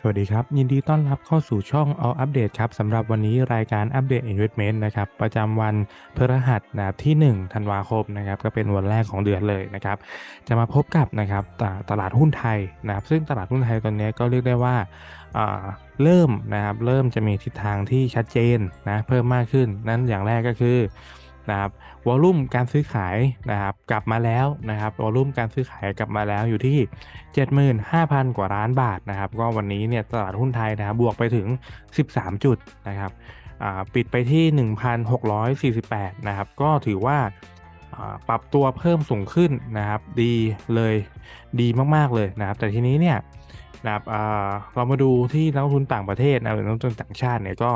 สวัสดีครับ ยินดีต้อนรับเข้าสู่ช่อง All Update ครับสำหรับวันนี้รายการอัปเดต Investment นะครับประจำวันพฤหัสนะที่1ธันวาคมนะครับก็เป็นวันแรกของเดือนเลยนะครับจะมาพบกับนะครับตตลาดหุ้นไทยนะครับซึ่งตลาดหุ้นไทยตอนนี้ก็เรียกได้ว่าอ่าเริ่มนะครับเริ่มจะมีทิศทางที่ชัดเจนนะเพิ่มมากขึ้นนั่นอย่างแรกก็คือ นะครับวอลุ่มการซื้อขายนะครับกลับมาแล้วนะครับวอลุ่มการซื้อขายกลับมาแล้วอยู่ที่ 75,000 กว่าล้านบาทนะครับก็วันนี้เนี่ยตลาดหุ้นไทยนะครับบวกไปถึง 13 จุดนะครับปิดไปที่ 1,648 นะครับก็ถือว่า ปรับตัวเพิ่มสูงขึ้นนะครับ ดีเลยดีมากๆเลยนะครับ แต่ทีนี้เนี่ยนะครับอ่าเรามาดูที่นักลงทุนต่างประเทศนะหรือนักลงทุนต่างชาติเนี่ยก็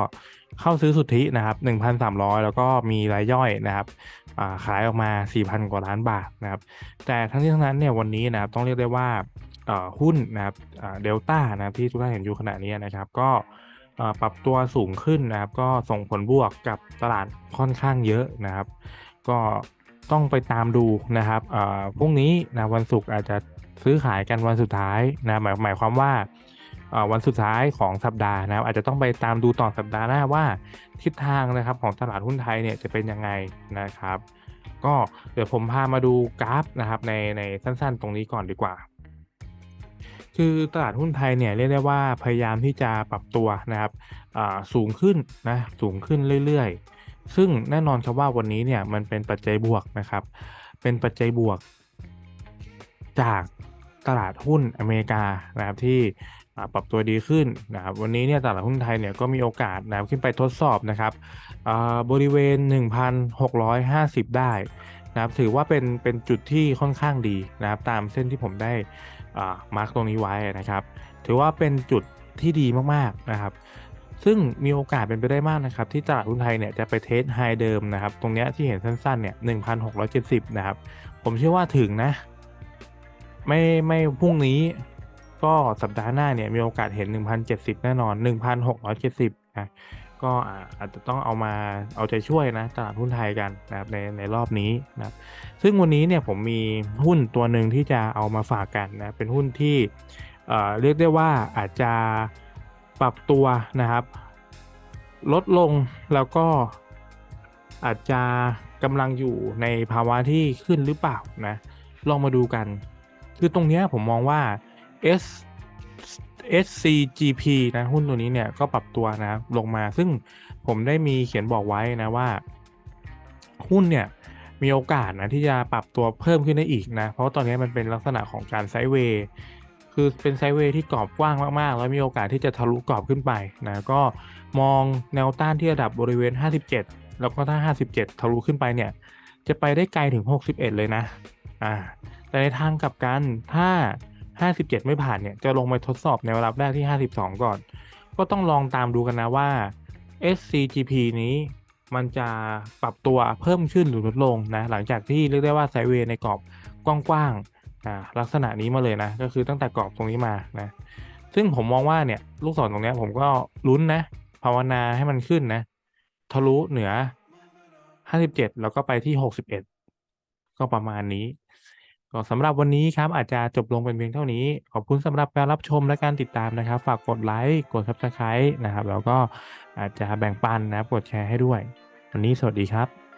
เข้าซื้อสุทธินะครับ 1,300 แล้วก็มีรายย่อยนะครับาขายออกมา 4,000 กว่าล้านบาทนะครับ แต่ทั้งนี้ทั้งนั้นเนี่ยวันนี้นะครับต้องเรียกได้ว่าหุ้นนะครับเดลต้านะครับที่ทุกท่านเห็นอยู่ขณะนี้นะครับ ก็ปรับตัวสูงขึ้นนะครับ ก็ส่งผลบวกกับตลาดค่อนข้างเยอะนะครับ ก็ ต้องไปตามดูนะครับพรุ่งนี้นะวันศุกร์อาจจะซื้อขายกันวันสุดท้ายนะหมายหมายความว่าวันสุดท้ายของสัปดาห์นะครับอาจจะต้องไปตามดูต่อสัปดาห์หน้าว่าทิศทางนะครับของตลาดหุ้นไทยเนี่ยจะเป็นยังไงนะครับ ก็เดี๋ยวผมพามาดูกราฟนะครับในในสั้นๆ ตรงนี้ก่อนดีกว่า คือตลาดหุ้นไทยเนี่ยเรียกได้ว่าพยายามที่จะปรับตัวนะครับสูงขึ้นนะสูงขึ้นเรื่อยๆ ซึ่งแน่นอนครับว่าวันนี้เนี่ยมันเป็นปัจจัยบวกนะครับ เป็นปัจจัยบวก จากตลาดหุ้นอเมริกานะครับที่ปรับตัวดีขึ้นนะครับวันนี้เนี่ยตลาดหุ้นไทยเนี่ยก็มีโอกาสนะครับขึ้นไปทดสอบนะครับบริเวณ 1,650 ได้นะครับถือว่าเป็นเป็นจุดที่ค่อนข้างดีนะครับตามเส้นที่ผมได้มาร์กตรงนี้ไว้นะครับ ถือว่าเป็นจุดที่ดีมากๆนะครับ ซึ่งมีโอกาสเป็นไปได้มากนะครับ ที่ตลาดหุ้นไทยเนี่ยจะไปเทสไฮเดิมนะครับ ตรงเนี้ยที่เห็นสั้นๆเนี่ย1,670 นะครับ ผมเชื่อว่าถึงนะ ไม่ไม่พรุ่งนี้ ก็สัปดาห์หน้าเนี่ยมีโอกาสเห็น 1,070 แน่นอน 1,670 นะ ก็อาอาจจะต้องเอามาเอาใจช่วยนะ ตลาดหุ้นไทยกันนะครับในในรอบนี้นะครับ ซึ่งวันนี้เนี่ยผมมีหุ้นตัวหนึ่งที่จะเอามาฝากกันนะ เป็นหุ้นที่เอ่อเรียกได้ว่าอาจจะ ปรับตัวนะครับ ลดลงแล้วก็อาจจะกำลังอยู่ในภาวะที่ขึ้นหรือเปล่านะลองมาดูกัน คือตรงเนี้ยผมมองว่า S SCGP นะหุ้นตัวนี้เนี่ยก็ปรับตัวนะลงมาซึ่งผมได้มีเขียนบอกไว้นะว่า หุ้นเนี่ยมีโอกาสนะที่จะปรับตัวเพิ่มขึ้นได้อีกนะ เพราะตอนนี้มันเป็นลักษณะของการไซด์เวย์ คือเป็นไซเวย์ที่กรอบกว้างมากๆ แล้วมีโอกาสที่จะทะลุกรอบขึ้นไปนะก็มองแนวต้านที่ระดับบริเวณ 57 แล้วก็ถ้า 57 ทะลุขึ้นไปเนี่ยจะไปได้ไกลถึง 61 เลยนะอ่าแต่ในทางกลับกันถ้า 57 ไม่ผ่านเนี่ยจะลงไปทดสอบในระดับแรกที่ 52 ก่อน ก็ต้องลองตามดูกันนะว่า SCGP นี้มันจะปรับตัวเพิ่มขึ้นหรือลดลงนะหลังจากที่เรียกได้ว่าไซเวย์ในกรอบกว้างๆ อ่าลักษณะนี้มาเลยนะ ก็คือตั้งแต่กรอบตรงนี้มานะ ซึ่งผมมองว่าเนี่ย ลูกศรตรงนี้ผมก็ลุ้นนะ ภาวนาให้มันขึ้นนะ ทะลุเหนือ57แล้วก็ไปที่61ก็ประมาณนี้ ก็สำหรับวันนี้ครับ อาจจะจบลงเป็นเพียงเท่านี้ ขอบคุณสำหรับการรับชมและการติดตามนะครับ ฝากกดไลค์กด Subscribe นะครับ แล้วก็อาจจะแบ่งปันนะครับ กดแชร์ให้ด้วย วันนี้สวัสดีครับ